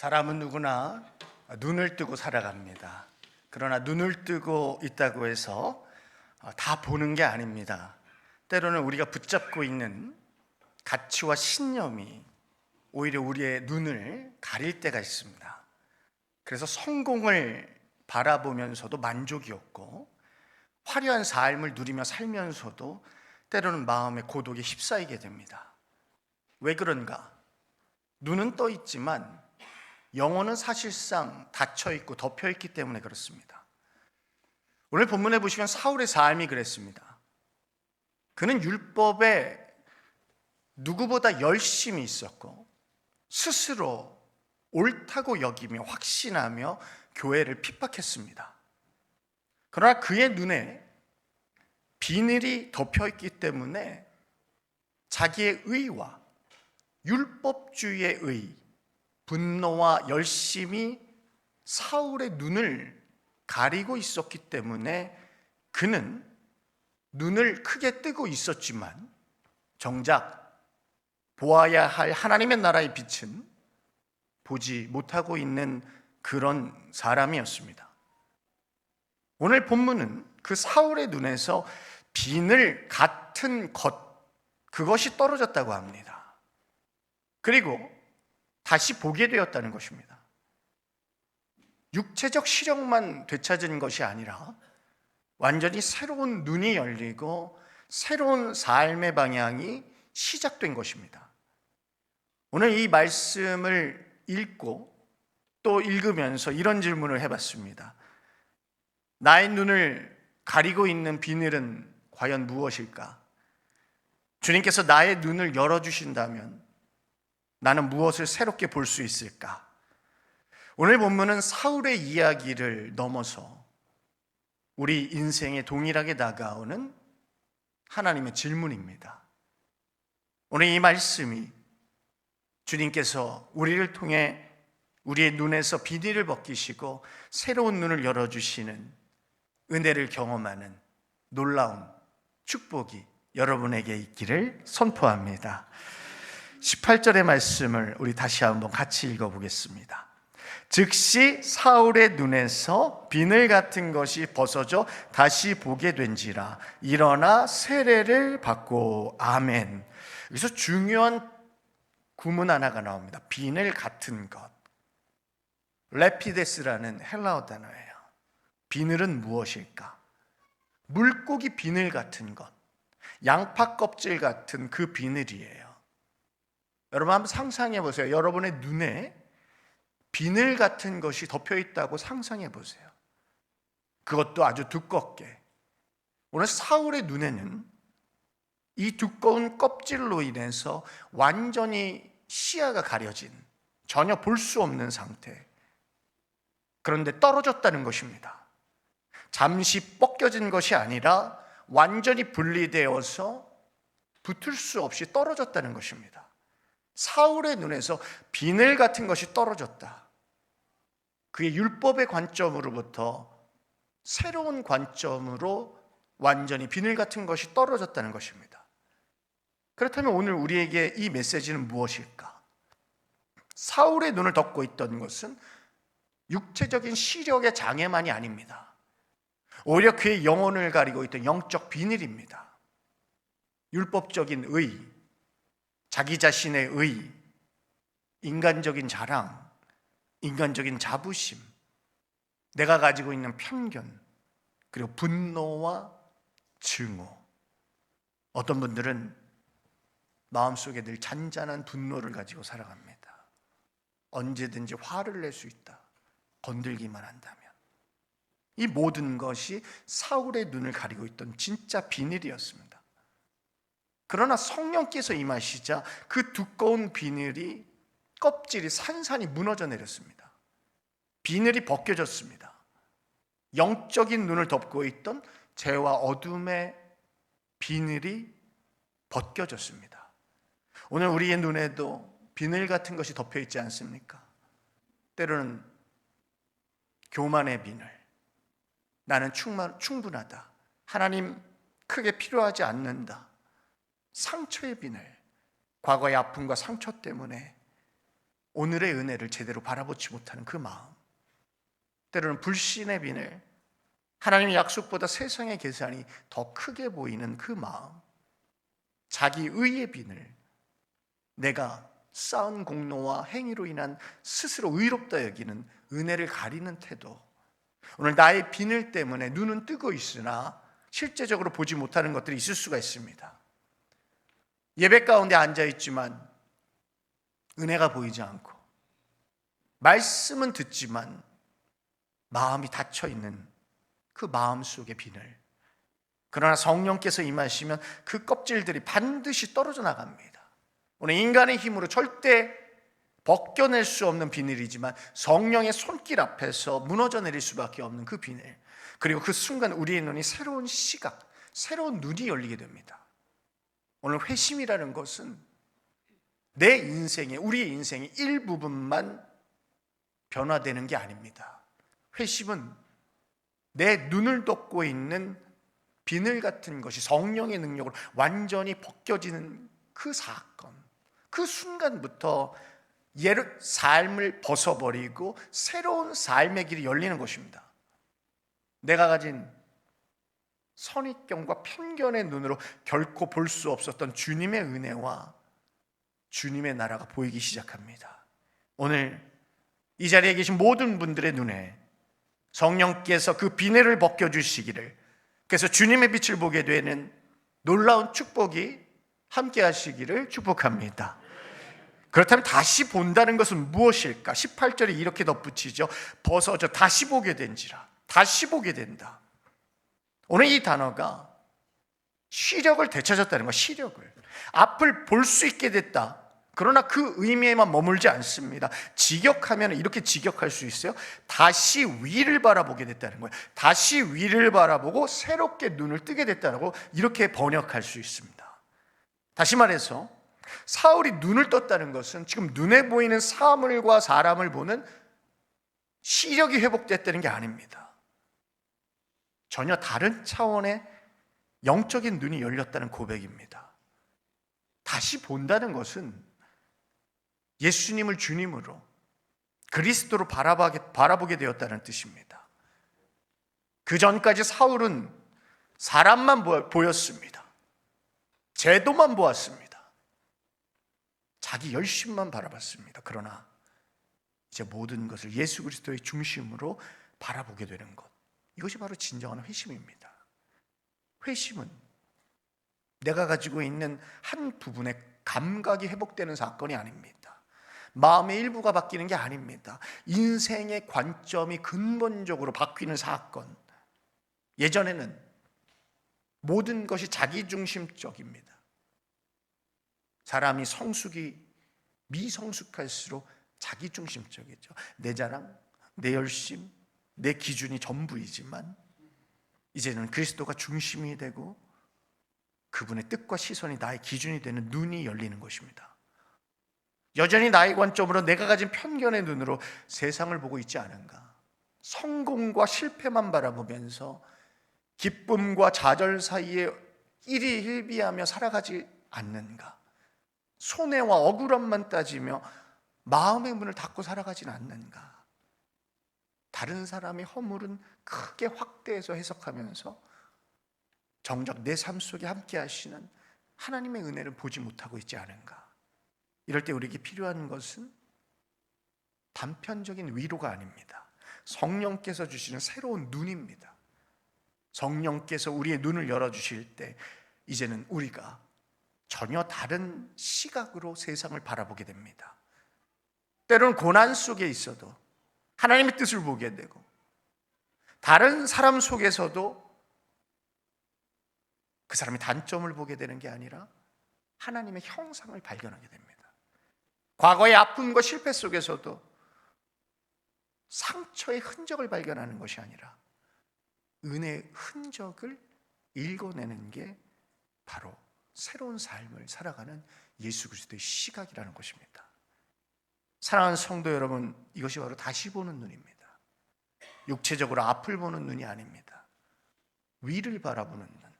사람은 누구나 눈을 뜨고 살아갑니다. 그러나 눈을 뜨고 있다고 해서 다 보는 게 아닙니다. 때로는 우리가 붙잡고 있는 가치와 신념이 오히려 우리의 눈을 가릴 때가 있습니다. 그래서 성공을 바라보면서도 만족이 없고 화려한 삶을 누리며 살면서도 때로는 마음의 고독에 휩싸이게 됩니다. 왜 그런가? 눈은 떠 있지만 영혼은 사실상 닫혀 있고 덮여 있기 때문에 그렇습니다. 오늘 본문에 보시면 사울의 삶이 그랬습니다. 그는 율법에 누구보다 열심히 있었고 스스로 옳다고 여기며 확신하며 교회를 핍박했습니다. 그러나 그의 눈에 비늘이 덮여 있기 때문에 자기의 의와 율법주의의 의, 분노와 열심이 사울의 눈을 가리고 있었기 때문에 그는 눈을 크게 뜨고 있었지만 정작 보아야 할 하나님의 나라의 빛은 보지 못하고 있는 그런 사람이었습니다. 오늘 본문은 그 사울의 눈에서 비늘 같은 것, 그것이 떨어졌다고 합니다. 그리고 다시 보게 되었다는 것입니다. 육체적 시력만 되찾은 것이 아니라 완전히 새로운 눈이 열리고 새로운 삶의 방향이 시작된 것입니다. 오늘 이 말씀을 읽고 또 읽으면서 이런 질문을 해봤습니다. 나의 눈을 가리고 있는 비늘은 과연 무엇일까? 주님께서 나의 눈을 열어주신다면 나는 무엇을 새롭게 볼 수 있을까? 오늘 본문은 사울의 이야기를 넘어서 우리 인생에 동일하게 다가오는 하나님의 질문입니다. 오늘 이 말씀이 주님께서 우리를 통해 우리의 눈에서 비닐을 벗기시고 새로운 눈을 열어주시는 은혜를 경험하는 놀라운 축복이 여러분에게 있기를 선포합니다. 18절의 말씀을 우리 다시 한번 같이 읽어보겠습니다. 즉시 사울의 눈에서 비늘 같은 것이 벗어져 다시 보게 된지라 일어나 세례를 받고 아멘. 여기서 중요한 구문 하나가 나옵니다. 비늘 같은 것. 레피데스라는 헬라어 단어예요. 비늘은 무엇일까? 물고기 비늘 같은 것. 양파 껍질 같은 그 비늘이에요. 여러분 한번 상상해 보세요. 여러분의 눈에 비늘 같은 것이 덮여 있다고 상상해 보세요. 그것도 아주 두껍게. 오늘 사울의 눈에는 이 두꺼운 껍질로 인해서 완전히 시야가 가려진 전혀 볼 수 없는 상태. 그런데 떨어졌다는 것입니다. 잠시 벗겨진 것이 아니라 완전히 분리되어서 붙을 수 없이 떨어졌다는 것입니다. 사울의 눈에서 비늘 같은 것이 떨어졌다. 그의 율법의 관점으로부터 새로운 관점으로 완전히 비늘 같은 것이 떨어졌다는 것입니다. 그렇다면 오늘 우리에게 이 메시지는 무엇일까? 사울의 눈을 덮고 있던 것은 육체적인 시력의 장애만이 아닙니다. 오히려 그의 영혼을 가리고 있던 영적 비늘입니다. 율법적인 의, 자기 자신의 의, 인간적인 자랑, 인간적인 자부심, 내가 가지고 있는 편견, 그리고 분노와 증오. 어떤 분들은 마음속에 늘 잔잔한 분노를 가지고 살아갑니다. 언제든지 화를 낼 수 있다. 건들기만 한다면. 이 모든 것이 사울의 눈을 가리고 있던 진짜 비늘이었습니다. 그러나 성령께서 임하시자 그 두꺼운 비늘이 껍질이 산산이 무너져 내렸습니다. 비늘이 벗겨졌습니다. 영적인 눈을 덮고 있던 죄와 어둠의 비늘이 벗겨졌습니다. 오늘 우리의 눈에도 비늘 같은 것이 덮여 있지 않습니까? 때로는 교만의 비늘, 나는 충분하다. 하나님 크게 필요하지 않는다. 상처의 비늘, 과거의 아픔과 상처 때문에 오늘의 은혜를 제대로 바라보지 못하는 그 마음. 때로는 불신의 비늘, 하나님의 약속보다 세상의 계산이 더 크게 보이는 그 마음. 자기 의의 비늘, 내가 쌓은 공로와 행위로 인한 스스로 의롭다 여기는 은혜를 가리는 태도. 오늘 나의 비늘 때문에 눈은 뜨고 있으나 실제적으로 보지 못하는 것들이 있을 수가 있습니다. 예배 가운데 앉아 있지만 은혜가 보이지 않고 말씀은 듣지만 마음이 닫혀 있는 그 마음 속의 비늘. 그러나 성령께서 임하시면 그 껍질들이 반드시 떨어져 나갑니다. 오늘 인간의 힘으로 절대 벗겨낼 수 없는 비늘이지만 성령의 손길 앞에서 무너져 내릴 수밖에 없는 그 비늘. 그리고 그 순간 우리의 눈이 새로운 시각, 새로운 눈이 열리게 됩니다. 오늘 회심이라는 것은 내 인생의, 우리의 인생의 일부분만 변화되는 게 아닙니다. 회심은 내 눈을 덮고 있는 비늘 같은 것이 성령의 능력으로 완전히 벗겨지는 그 사건, 그 순간부터 예를 삶을 벗어버리고 새로운 삶의 길이 열리는 것입니다. 내가 가진 선입견과 편견의 눈으로 결코 볼 수 없었던 주님의 은혜와 주님의 나라가 보이기 시작합니다. 오늘 이 자리에 계신 모든 분들의 눈에 성령께서 그 비늘을 벗겨 주시기를 그래서 주님의 빛을 보게 되는 놀라운 축복이 함께 하시기를 축복합니다. 그렇다면 다시 본다는 것은 무엇일까? 18절에 이렇게 덧붙이죠. 벗어져 다시 보게 된지라. 다시 보게 된다. 오늘 이 단어가 시력을 되찾았다는 거, 시력을. 앞을 볼 수 있게 됐다. 그러나 그 의미에만 머물지 않습니다. 직역하면 이렇게 직역할 수 있어요. 다시 위를 바라보게 됐다는 거예요. 다시 위를 바라보고 새롭게 눈을 뜨게 됐다고 이렇게 번역할 수 있습니다. 다시 말해서 사울이 눈을 떴다는 것은 지금 눈에 보이는 사물과 사람을 보는 시력이 회복됐다는 게 아닙니다. 전혀 다른 차원의 영적인 눈이 열렸다는 고백입니다. 다시 본다는 것은 예수님을 주님으로 그리스도로 바라보게, 되었다는 뜻입니다. 그 전까지 사울은 사람만 보였습니다. 제도만 보았습니다. 자기 열심만 바라봤습니다. 그러나 이제 모든 것을 예수 그리스도의 중심으로 바라보게 되는 것. 이것이 바로 진정한 회심입니다. 회심은 내가 가지고 있는 한 부분의 감각이 회복되는 사건이 아닙니다. 마음의 일부가 바뀌는 게 아닙니다. 인생의 관점이 근본적으로 바뀌는 사건. 예전에는 모든 것이 자기중심적입니다. 사람이 성숙이 미성숙할수록 자기중심적이죠. 내 자랑, 내 열심, 내 기준이 전부이지만 이제는 그리스도가 중심이 되고 그분의 뜻과 시선이 나의 기준이 되는 눈이 열리는 것입니다. 여전히 나의 관점으로 내가 가진 편견의 눈으로 세상을 보고 있지 않은가? 성공과 실패만 바라보면서 기쁨과 좌절 사이에 일희일비하며 살아가지 않는가? 손해와 억울함만 따지며 마음의 문을 닫고 살아가진 않는가? 다른 사람의 허물은 크게 확대해서 해석하면서 정작 내 삶 속에 함께 하시는 하나님의 은혜를 보지 못하고 있지 않은가? 이럴 때 우리에게 필요한 것은 단편적인 위로가 아닙니다. 성령께서 주시는 새로운 눈입니다. 성령께서 우리의 눈을 열어주실 때 이제는 우리가 전혀 다른 시각으로 세상을 바라보게 됩니다. 때로는 고난 속에 있어도 하나님의 뜻을 보게 되고 다른 사람 속에서도 그 사람의 단점을 보게 되는 게 아니라 하나님의 형상을 발견하게 됩니다. 과거의 아픔과 실패 속에서도 상처의 흔적을 발견하는 것이 아니라 은혜의 흔적을 읽어내는 게 바로 새로운 삶을 살아가는 예수 그리스도의 시각이라는 것입니다. 사랑하는 성도 여러분, 이것이 바로 다시 보는 눈입니다. 육체적으로 앞을 보는 눈이 아닙니다. 위를 바라보는 눈,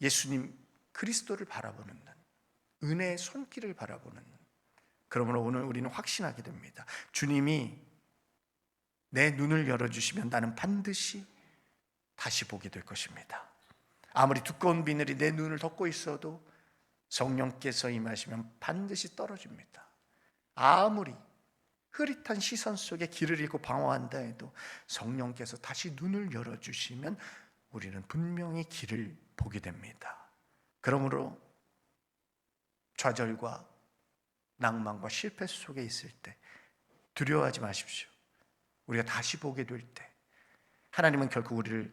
예수님 그리스도를 바라보는 눈, 은혜의 손길을 바라보는 눈. 그러므로 오늘 우리는 확신하게 됩니다. 주님이 내 눈을 열어주시면 나는 반드시 다시 보게 될 것입니다. 아무리 두꺼운 비늘이 내 눈을 덮고 있어도 성령께서 임하시면 반드시 떨어집니다. 아무리 흐릿한 시선 속에 길을 잃고 방황한다 해도 성령께서 다시 눈을 열어주시면 우리는 분명히 길을 보게 됩니다. 그러므로 좌절과 낭만과 실패 속에 있을 때 두려워하지 마십시오. 우리가 다시 보게 될 때 하나님은 결코 우리를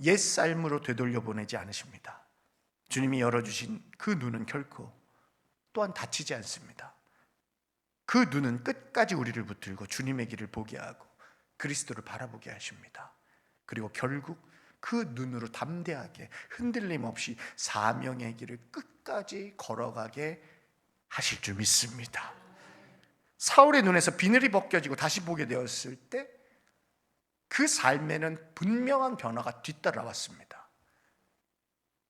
옛 삶으로 되돌려 보내지 않으십니다. 주님이 열어주신 그 눈은 결코 또한 닫히지 않습니다. 그 눈은 끝까지 우리를 붙들고 주님의 길을 보게 하고 그리스도를 바라보게 하십니다. 그리고 결국 그 눈으로 담대하게 흔들림 없이 사명의 길을 끝까지 걸어가게 하실 줄 믿습니다. 사울의 눈에서 비늘이 벗겨지고 다시 보게 되었을 때 그 삶에는 분명한 변화가 뒤따라왔습니다.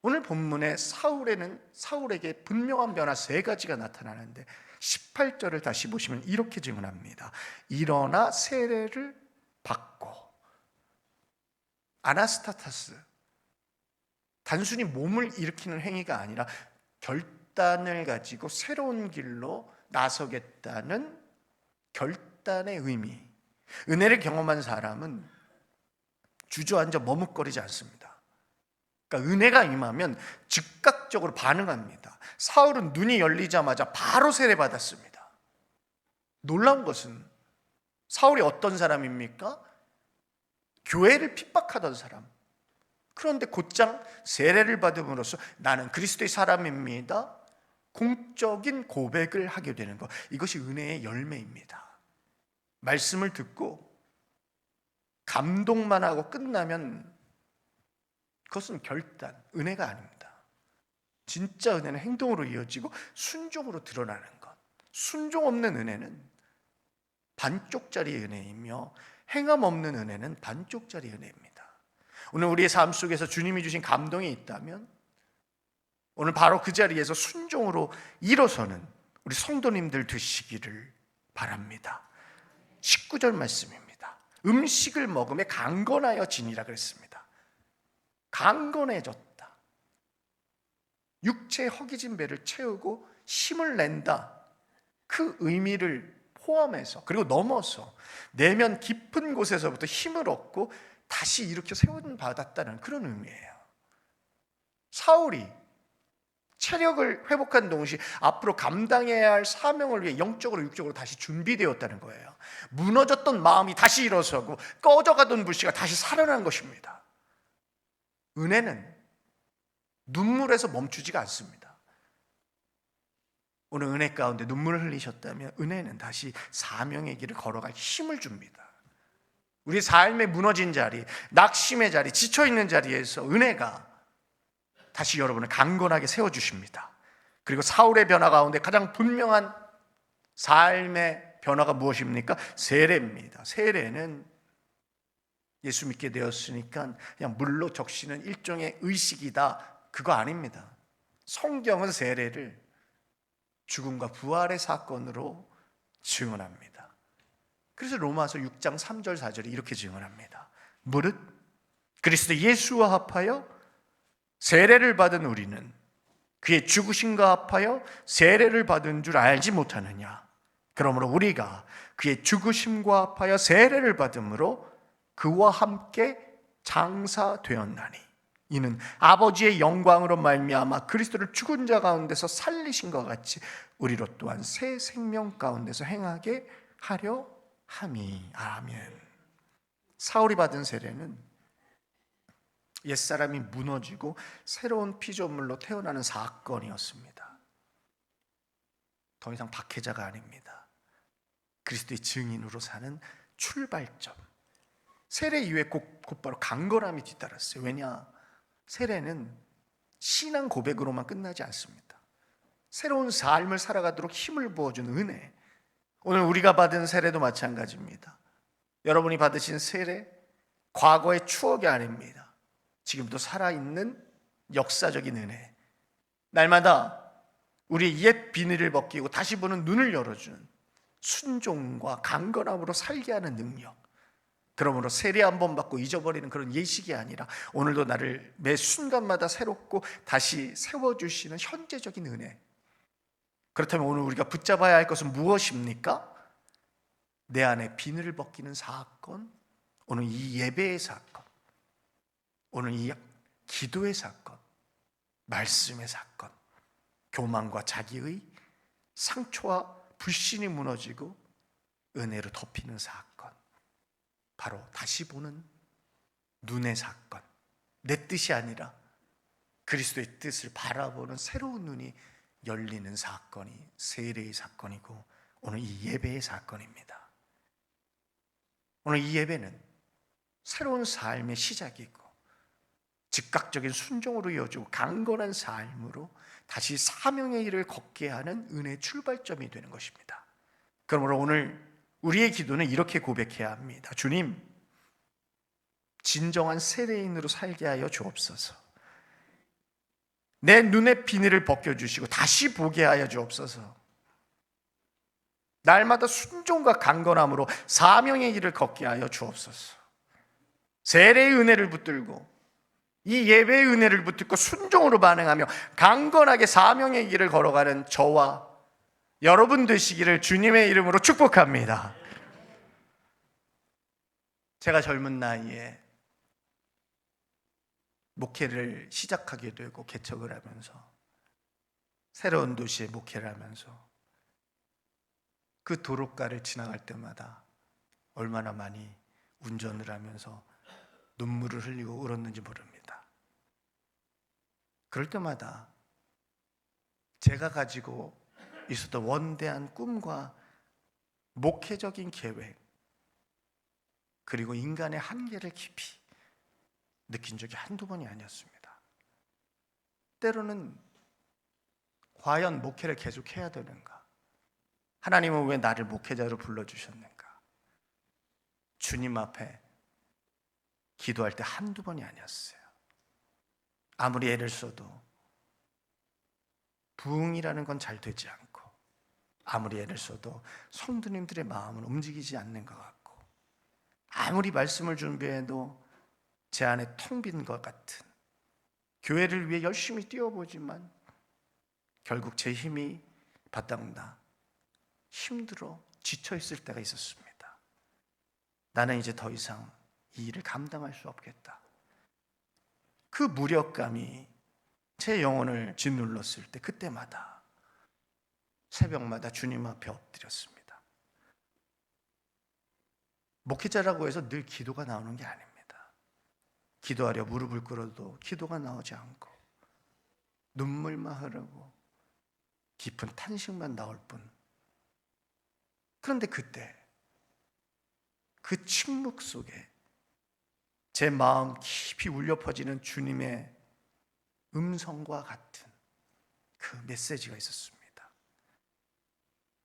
오늘 본문에 사울에는 사울에게 분명한 변화 세 가지가 나타나는데 18절을 다시 보시면 이렇게 증언합니다. 일어나 세례를 받고 아나스타타스 단순히 몸을 일으키는 행위가 아니라 결단을 가지고 새로운 길로 나서겠다는 결단의 의미. 은혜를 경험한 사람은 주저앉아 머뭇거리지 않습니다. 그러니까 은혜가 임하면 즉각 적으로 반응합니다. 사울은 눈이 열리자마자 바로 세례 받았습니다. 놀라운 것은 사울이 어떤 사람입니까? 교회를 핍박하던 사람. 그런데 곧장 세례를 받음으로써 나는 그리스도의 사람입니다. 공적인 고백을 하게 되는 것. 이것이 은혜의 열매입니다. 말씀을 듣고 감동만 하고 끝나면 그것은 결단, 은혜가 아닙니다. 진짜 은혜는 행동으로 이어지고 순종으로 드러나는 것. 순종 없는 은혜는 반쪽짜리 은혜이며 행함 없는 은혜는 반쪽짜리 은혜입니다. 오늘 우리의 삶 속에서 주님이 주신 감동이 있다면 오늘 바로 그 자리에서 순종으로 일어서는 우리 성도님들 되시기를 바랍니다. 19절 말씀입니다. 음식을 먹음에 강건하여 지니라 그랬습니다. 강건해졌다. 육체의 허기진 배를 채우고 힘을 낸다. 그 의미를 포함해서 그리고 넘어서 내면 깊은 곳에서부터 힘을 얻고 다시 일으켜 세운 받았다는 그런 의미예요. 사울이 체력을 회복한 동시에 앞으로 감당해야 할 사명을 위해 영적으로 육적으로 다시 준비되었다는 거예요. 무너졌던 마음이 다시 일어서고 꺼져가던 불씨가 다시 살아난 것입니다. 은혜는 눈물에서 멈추지가 않습니다. 오늘 은혜 가운데 눈물을 흘리셨다면 은혜는 다시 사명의 길을 걸어갈 힘을 줍니다. 우리 삶의 무너진 자리, 낙심의 자리, 지쳐 있는 자리에서 은혜가 다시 여러분을 강건하게 세워 주십니다. 그리고 사울의 변화 가운데 가장 분명한 삶의 변화가 무엇입니까? 세례입니다. 세례는 예수 믿게 되었으니까 그냥 물로 적시는 일종의 의식이다. 그거 아닙니다. 성경은 세례를 죽음과 부활의 사건으로 증언합니다. 그래서 로마서 6장 3절 4절이 이렇게 증언합니다. 무릇 그리스도 예수와 합하여 세례를 받은 우리는 그의 죽으심과 합하여 세례를 받은 줄 알지 못하느냐. 그러므로 우리가 그의 죽으심과 합하여 세례를 받음으로 그와 함께 장사되었나니 이는 아버지의 영광으로 말미암아 그리스도를 죽은 자 가운데서 살리신 것 같이 우리로 또한 새 생명 가운데서 행하게 하려 함이 아멘. 사울이 받은 세례는 옛사람이 무너지고 새로운 피조물로 태어나는 사건이었습니다. 더 이상 박해자가 아닙니다. 그리스도의 증인으로 사는 출발점. 세례 이후에 곧, 곧바로 강건함이 뒤따랐어요. 왜냐? 세례는 신앙 고백으로만 끝나지 않습니다. 새로운 삶을 살아가도록 힘을 부어주는 은혜. 오늘 우리가 받은 세례도 마찬가지입니다. 여러분이 받으신 세례, 과거의 추억이 아닙니다. 지금도 살아있는 역사적인 은혜. 날마다 우리 옛 비늘을 벗기고 다시 보는 눈을 열어주는 순종과 강건함으로 살게 하는 능력. 그러므로 세례 한 번 받고 잊어버리는 그런 예식이 아니라 오늘도 나를 매 순간마다 새롭고 다시 세워주시는 현재적인 은혜. 그렇다면 오늘 우리가 붙잡아야 할 것은 무엇입니까? 내 안에 비늘을 벗기는 사건, 오늘 이 예배의 사건, 오늘 이 기도의 사건, 말씀의 사건, 교만과 자기의 상처와 불신이 무너지고 은혜로 덮이는 사건. 바로 다시 보는 눈의 사건. 내 뜻이 아니라 그리스도의 뜻을 바라보는 새로운 눈이 열리는 사건이 세례의 사건이고 오늘 이 예배의 사건입니다. 오늘 이 예배는 새로운 삶의 시작이고 즉각적인 순종으로 이어지고 강건한 삶으로 다시 사명의 일을 걷게 하는 은혜의 출발점이 되는 것입니다. 그러므로 오늘 우리의 기도는 이렇게 고백해야 합니다. 주님, 진정한 세례인으로 살게 하여 주옵소서. 내 눈의 비늘을 벗겨주시고 다시 보게 하여 주옵소서. 날마다 순종과 강건함으로 사명의 길을 걷게 하여 주옵소서. 세례의 은혜를 붙들고 이 예배의 은혜를 붙들고 순종으로 반응하며 강건하게 사명의 길을 걸어가는 저와 여러분 되시기를 주님의 이름으로 축복합니다. 제가 젊은 나이에 목회를 시작하게 되고 개척을 하면서 새로운 도시에 목회를 하면서 그 도로가를 지나갈 때마다 얼마나 많이 운전을 하면서 눈물을 흘리고 울었는지 모릅니다. 그럴 때마다 제가 가지고 있었던 원대한 꿈과 목회적인 계획, 그리고 인간의 한계를 깊이 느낀 적이 한두 번이 아니었습니다. 때로는 과연 목회를 계속해야 되는가? 하나님은 왜 나를 목회자로 불러주셨는가? 주님 앞에 기도할 때 한두 번이 아니었어요. 아무리 애를 써도 부흥이라는 건 잘 되지 않고 아무리 애를 써도 성도님들의 마음은 움직이지 않는 것 같고 아무리 말씀을 준비해도 제 안에 텅 빈 것 같은 교회를 위해 열심히 뛰어보지만 결국 제 힘이 바닥나 힘들어 지쳐 있을 때가 있었습니다. 나는 이제 더 이상 이 일을 감당할 수 없겠다. 그 무력감이 제 영혼을 짓눌렀을 때 그때마다 새벽마다 주님 앞에 엎드렸습니다. 목회자라고 해서 늘 기도가 나오는 게 아닙니다. 기도하려 무릎을 꿇어도 기도가 나오지 않고 눈물만 흐르고 깊은 탄식만 나올 뿐. 그런데 그때 그 침묵 속에 제 마음 깊이 울려 퍼지는 주님의 음성과 같은 그 메시지가 있었습니다.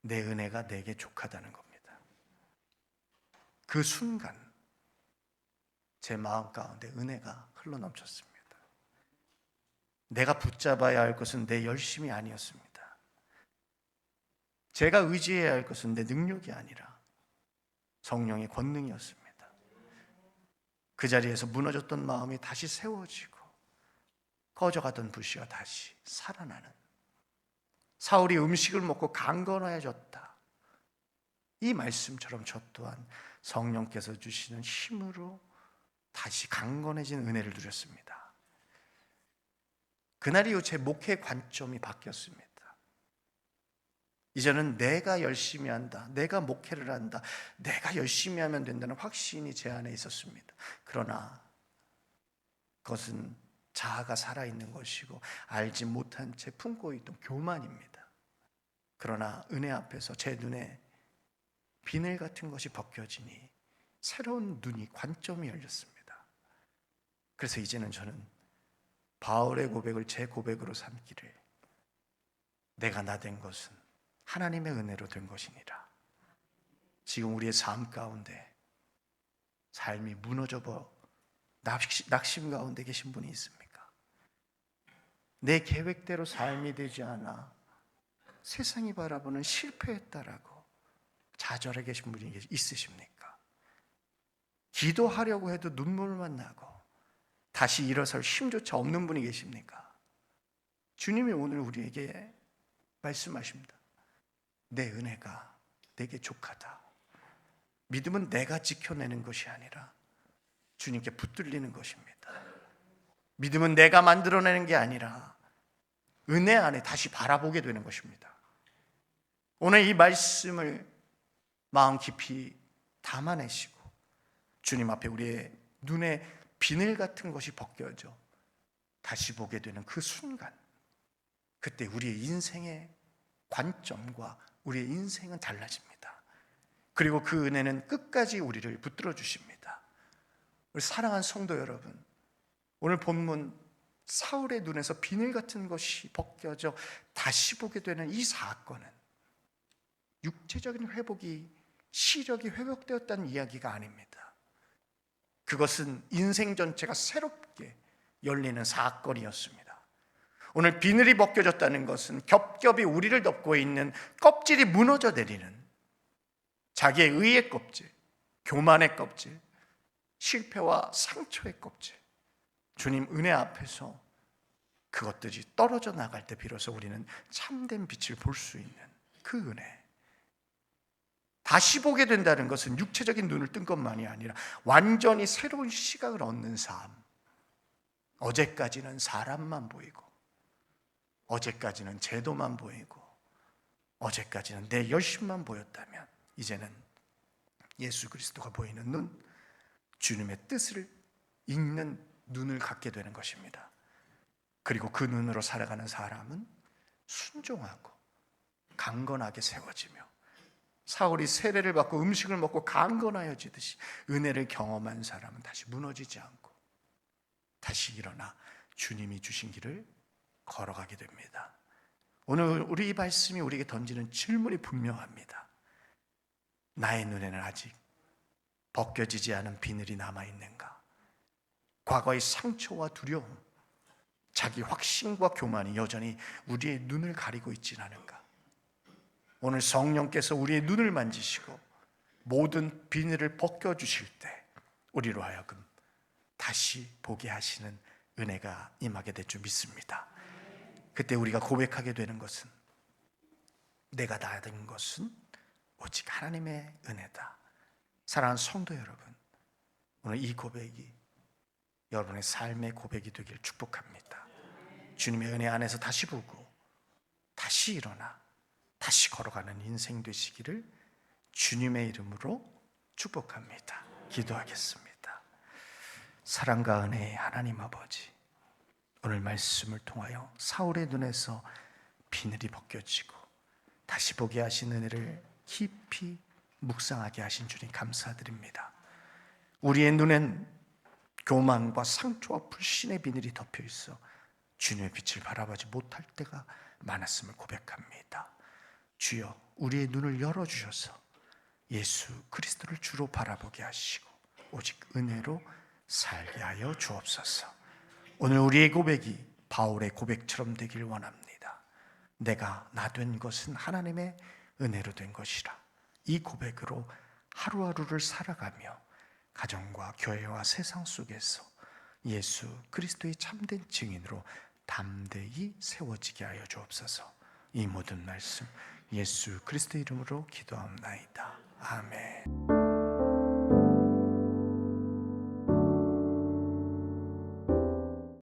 내 은혜가 내게 족하다는 겁니다. 그 순간 제 마음 가운데 은혜가 흘러넘쳤습니다. 내가 붙잡아야 할 것은 내 열심이 아니었습니다. 제가 의지해야 할 것은 내 능력이 아니라 성령의 권능이었습니다. 그 자리에서 무너졌던 마음이 다시 세워지고 꺼져가던 불씨가 다시 살아나는 사울이 음식을 먹고 강건해졌다. 이 말씀처럼 저 또한 성령께서 주시는 힘으로 다시 강건해진 은혜를 누렸습니다. 그날 이후 제 목회 관점이 바뀌었습니다. 이제는 내가 열심히 한다. 내가 목회를 한다. 내가 열심히 하면 된다는 확신이 제 안에 있었습니다. 그러나 그것은 자아가 살아있는 것이고 알지 못한 채 품고 있던 교만입니다. 그러나 은혜 앞에서 제 눈에 비늘 같은 것이 벗겨지니 새로운 눈이 관점이 열렸습니다. 그래서 이제는 저는 바울의 고백을 제 고백으로 삼기를 내가 나 된 것은 하나님의 은혜로 된 것이니라. 지금 우리의 삶 가운데 삶이 무너져 버 낙심 가운데 계신 분이 있습니까? 내 계획대로 삶이 되지 않아 세상이 바라보는 실패했다라고 좌절해 계신 분이 있으십니까? 기도하려고 해도 눈물만 나고 다시 일어설 힘조차 없는 분이 계십니까? 주님이 오늘 우리에게 말씀하십니다. 내 은혜가 내게 족하다. 믿음은 내가 지켜내는 것이 아니라 주님께 붙들리는 것입니다. 믿음은 내가 만들어내는 게 아니라 은혜 안에 다시 바라보게 되는 것입니다. 오늘 이 말씀을 마음 깊이 담아내시고 주님 앞에 우리의 눈에 비늘 같은 것이 벗겨져 다시 보게 되는 그 순간 그때 우리의 인생의 관점과 우리의 인생은 달라집니다. 그리고 그 은혜는 끝까지 우리를 붙들어 주십니다. 우리 사랑하는 성도 여러분, 오늘 본문 사울의 눈에서 비늘 같은 것이 벗겨져 다시 보게 되는 이 사건은 육체적인 회복이 시력이 회복되었다는 이야기가 아닙니다. 그것은 인생 전체가 새롭게 열리는 사건이었습니다. 오늘 비늘이 벗겨졌다는 것은 겹겹이 우리를 덮고 있는 껍질이 무너져 내리는 자기의 의의 껍질, 교만의 껍질, 실패와 상처의 껍질. 주님 은혜 앞에서 그것들이 떨어져 나갈 때 비로소 우리는 참된 빛을 볼 수 있는 그 은혜. 다시 보게 된다는 것은 육체적인 눈을 뜬 것만이 아니라 완전히 새로운 시각을 얻는 삶. 어제까지는 사람만 보이고, 어제까지는 제도만 보이고, 어제까지는 내 열심만 보였다면, 이제는 예수 그리스도가 보이는 눈, 주님의 뜻을 읽는 눈을 갖게 되는 것입니다. 그리고 그 눈으로 살아가는 사람은 순종하고 강건하게 세워지며 사울이 세례를 받고 음식을 먹고 강건하여지듯이 은혜를 경험한 사람은 다시 무너지지 않고 다시 일어나 주님이 주신 길을 걸어가게 됩니다. 오늘 우리 이 말씀이 우리에게 던지는 질문이 분명합니다. 나의 눈에는 아직 벗겨지지 않은 비늘이 남아 있는가? 과거의 상처와 두려움, 자기 확신과 교만이 여전히 우리의 눈을 가리고 있지는 않은가? 오늘 성령께서 우리의 눈을 만지시고 모든 비늘을 벗겨 주실 때 우리로 하여금 다시 보게 하시는 은혜가 임하게 될 줄 믿습니다. 그때 우리가 고백하게 되는 것은 내가 받은 것은 오직 하나님의 은혜다. 사랑하는 성도 여러분, 오늘 이 고백이 여러분의 삶의 고백이 되길 축복합니다. 주님의 은혜 안에서 다시 보고 다시 일어나 다시 걸어가는 인생 되시기를 주님의 이름으로 축복합니다. 기도하겠습니다. 사랑과 은혜의 하나님 아버지, 오늘 말씀을 통하여 사울의 눈에서 비늘이 벗겨지고 다시 보게 하신 은혜를 깊이 묵상하게 하신 주님 감사드립니다. 우리의 눈엔 교만과 상처와 불신의 비늘이 덮여 있어 주님의 빛을 바라보지 못할 때가 많았음을 고백합니다. 주여 우리의 눈을 열어 주셔서 예수 그리스도를 주로 바라보게 하시고 오직 은혜로 살게 하여 주옵소서. 오늘 우리의 고백이 바울의 고백처럼 되길 원합니다. 내가 나 된 것은 하나님의 은혜로 된 것이라. 이 고백으로 하루하루를 살아가며 가정과 교회와 세상 속에서 예수 그리스도의 참된 증인으로 담대히 세워지게 하여 주옵소서. 이 모든 말씀 예수 그리스도 이름으로 기도합나이다. 아멘.